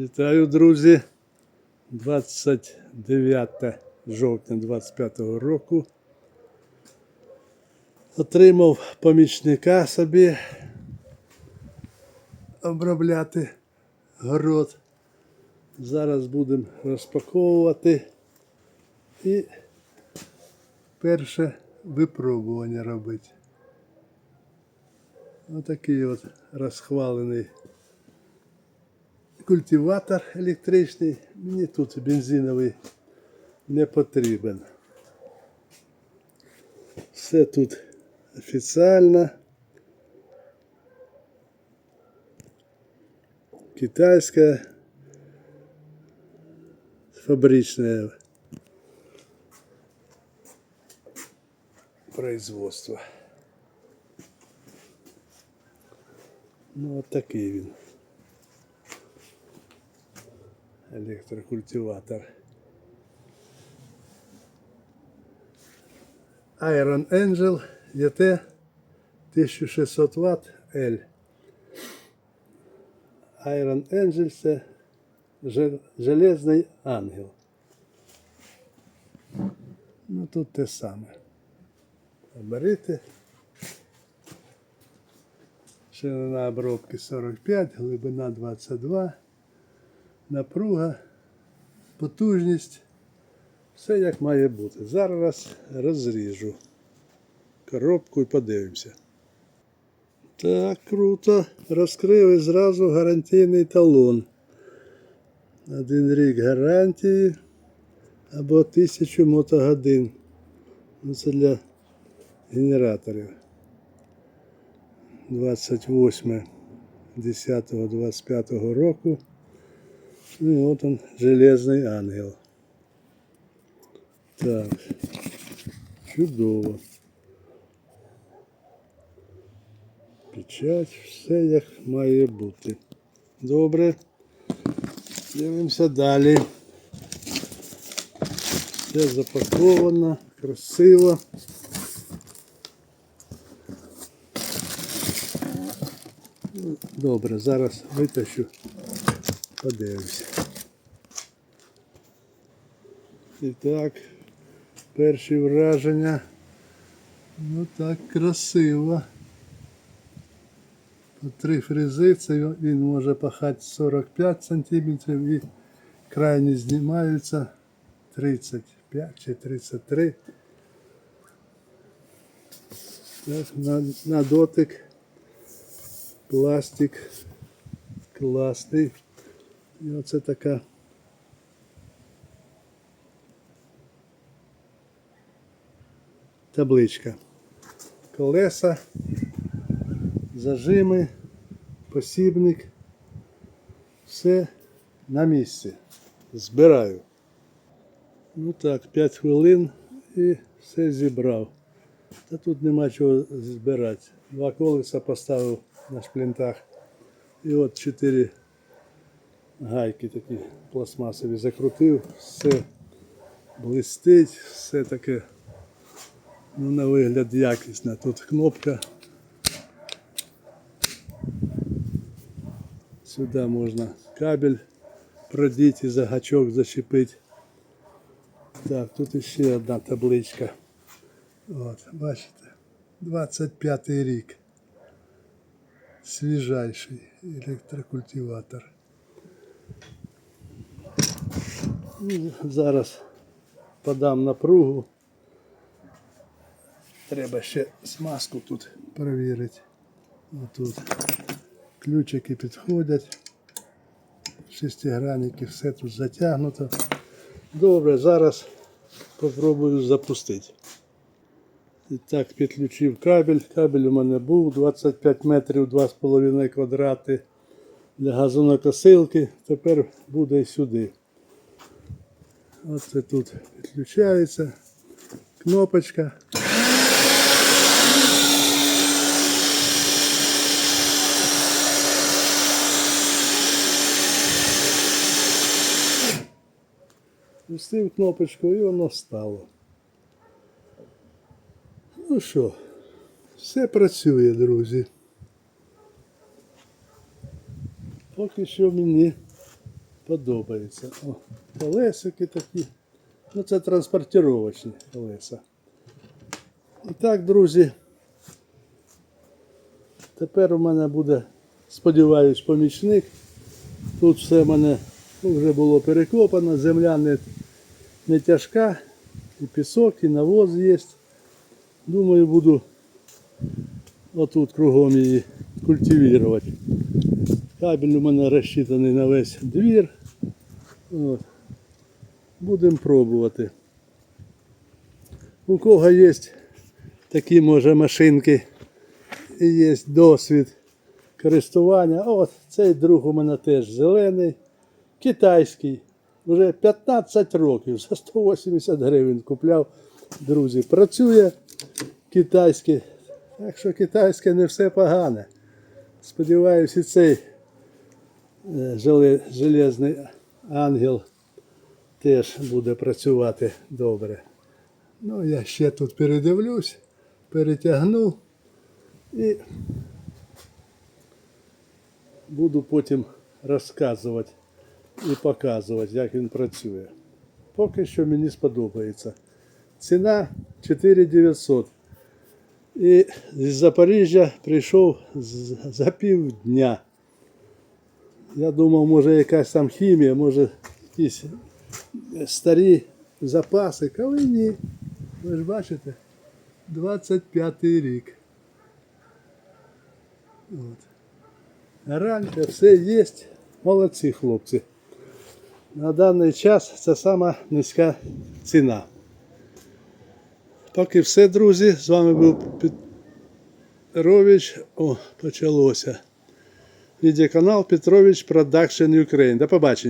Вітаю, друзі. 29 жовтня 25 року. Отримав помічника собі обробляти город. Зараз будемо розпаковувати і перше випробування робити. Отакий от розхвалений культиватор електричний. Мені тут бензиновий не потрібен. Все тут офіційно. Китайське фабричне производство. Ну, от такий він. Електрокультиватор. Iron Angel ET 1600 Вт L. Iron Angel це железний ангел. Ну тут те саме. Оберите. Ширина обробки 45, глибина 22, напруга, потужність. Все як має бути. Зараз розріжу коробку і подивимося. Так, круто. Розкрив і зразу гарантійний талон. Один рік гарантії або тисячу мотогодин. Ну, це для генераторів. 28 10 25 року. Ну і от он железний ангел. Так. Чудово. Печать, все як має бути. Добре. Дивимося далі. Все запаковано, красиво. Ну, Добре, зараз витащу, подивимося. І так, перші враження. Ну так красиво. По три фрези, це він може пахати 45 сантиметрів і крайні знімаються 35 чи 33. Так, на, на дотик пластик класний. І оце така табличка. Колеса, зажими, посібник. Все на місці. Збираю. Ну так, 5 хвилин і все зібрав. Та тут нема чого збирати. Два колеса поставив на шплінтах. І от чотири гайки такі пластмасові закрутив. Все блистить, все таке ну, на вигляд якісне. Тут кнопка. Сюди можна кабель продіти і за гачок зачепити. Так, тут іще одна табличка. От, бачите, 25 рік. Свіжайший електрокультиватор. Ну, Зараз подам напругу. Треба ще смазку тут перевірити. Отут ключики підходять. Шестигранники, все тут затягнуто. Добре, зараз попробую запустити. І так, підключив кабель. Кабель у мене був 25 метрів, 2,5 квадрати для газонокосилки. Тепер буде сюди. Оце тут підключається. Кнопочка. Пустив кнопочку і воно стало. Ну що, все працює, друзі. Поки що мені подобається. О, колесики такі. Ну, це транспортировочні колеса. І так, друзі. Тепер у мене буде, сподіваюсь, помічник. Тут все в мене ну, вже було перекопано, земля не, не тяжка, і пісок, і навоз є. Думаю, буду отут кругом її культивувати. Кабель у мене розчитаний на весь двір. От. Будемо пробувати. У кого є такі, може, машинки і є досвід користування. От цей друг у мене теж зелений, китайський. Вже 15 років за 180 гривень купляв. Друзі, працює китайське. Так що китайське не все погане. Сподіваюсь, цей е, железний ангел теж буде працювати добре. Ну, я ще тут передивлюсь, перетягну і буду потім розказувати і показувати, як він працює. Поки що мені сподобається. Ціна 4900. І з Запоріжжя прийшов за півдня. Я думав, може якась там хімія, може якісь старі запаси, але ні. Ви ж бачите, 25 й рік. От. Ранка, все є. Молодці хлопці. На даний час це сама низька ціна. Поки все, друзі. З вами був Петрович. О, почалося. Відеоканал Петрович Продакшн Ukraine. До побачення.